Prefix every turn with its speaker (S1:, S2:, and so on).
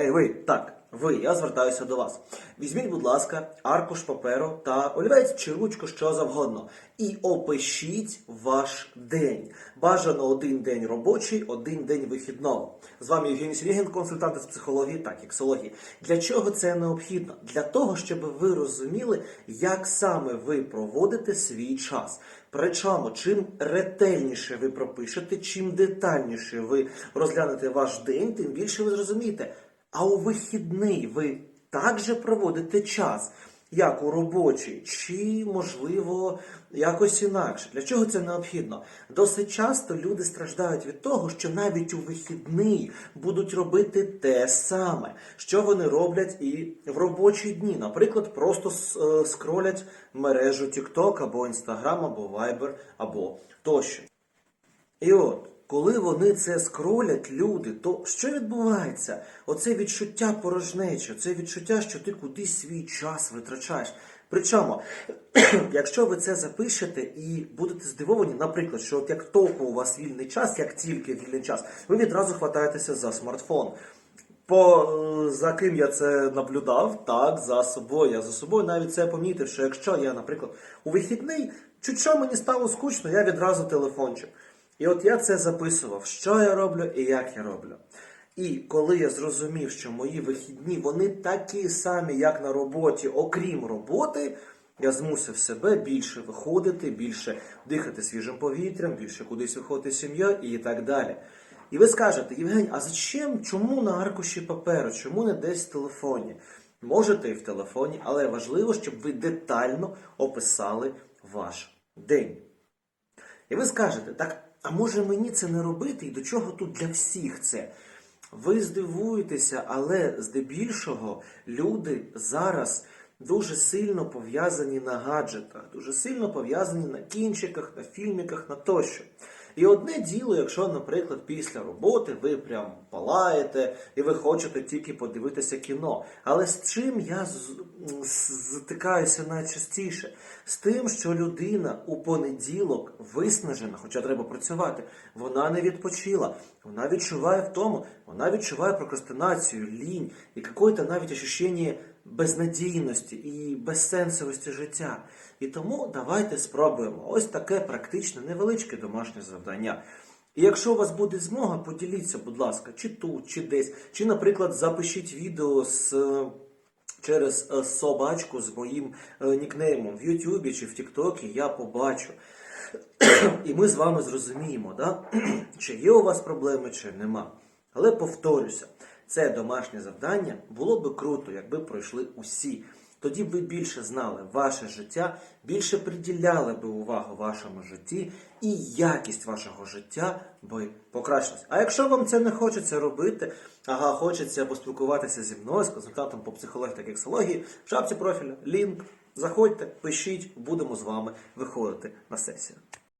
S1: Ей, ви, так, ви, я звертаюся до вас. Візьміть, будь ласка, аркуш паперу та олівець чи ручку, що завгодно. І опишіть ваш день. Бажано один день робочий, один день вихідного. З вами Євгеній Сергін, консультант з психології та кексології. Для чого це необхідно? Для того, щоб ви розуміли, як саме ви проводите свій час. Причому, чим ретельніше ви пропишете, чим детальніше ви розглянете ваш день, тим більше ви зрозумієте. А у вихідний ви також проводите час, як у робочий, чи, можливо, якось інакше. Для чого це необхідно? Досить часто люди страждають від того, що навіть у вихідний будуть робити те саме, що вони роблять і в робочі дні. Наприклад, просто е, скролять мережу TikTok або Instagram, або Viber, або тощо. І от, коли вони це скролять, люди, то що відбувається? Оце відчуття порожнечі, це відчуття, що ти кудись свій час витрачаєш. Причому, якщо ви це запишете і будете здивовані, наприклад, що от як тільки у вас вільний час, як тільки вільний час, ви відразу хватаєтеся за смартфон. По е, за ким я це наблюдав, так, за собою. Я за собою навіть це помітив, що якщо я, наприклад, у вихідний, чуть що мені стало скучно, я відразу телефончик. І от я це записував, що я роблю і як я роблю. І коли я зрозумів, що мої вихідні вони такі самі, як на роботі, окрім роботи, я змусив себе більше виходити, більше дихати свіжим повітрям, більше кудись виходити з сім'єю і так далі. І ви скажете, Євгень, а зачем, чому на аркуші паперу, чому не десь в телефоні? Можете і в телефоні, але важливо, щоб ви детально описали ваш день. І ви скажете, так, а може мені це не робити, і до чого тут для всіх це? Ви здивуєтеся, але здебільшого люди зараз дуже сильно пов'язані на гаджетах, дуже сильно пов'язані на кінчиках, на фільміках, на тощо. І одне діло, якщо, наприклад, після роботи ви прям палаєте і ви хочете тільки подивитися кіно. Але з чим я затикаюся найчастіше? З тим, що людина у понеділок виснажена, хоча треба працювати, вона не відпочила, вона відчуває втому, вона відчуває прокрастинацію, лінь і какое-то навіть ощущення безнадійності і безсенсовості життя. І тому давайте спробуємо ось таке практичне, невеличке домашнє завдання. І якщо у вас буде змога, поділіться, будь ласка, чи тут, чи десь, чи, наприклад, запишіть відео з. е, Через е, собачку з моїм е, нікнеймом в Ютубі чи в Тіктокі я побачу. І ми з вами зрозуміємо, да? чи є у вас проблеми, чи нема. Але повторюся, це домашнє завдання було би круто, якби пройшли усі. Тоді ви більше знали ваше життя, більше приділяли би увагу вашому житті, і якість вашого життя би покращилась. А якщо вам це не хочеться робити, ага, хочеться поспілкуватися зі мною, з консультантом по психології та кексології, в шапці профіля, лінк, заходьте, пишіть, будемо з вами виходити на сесію.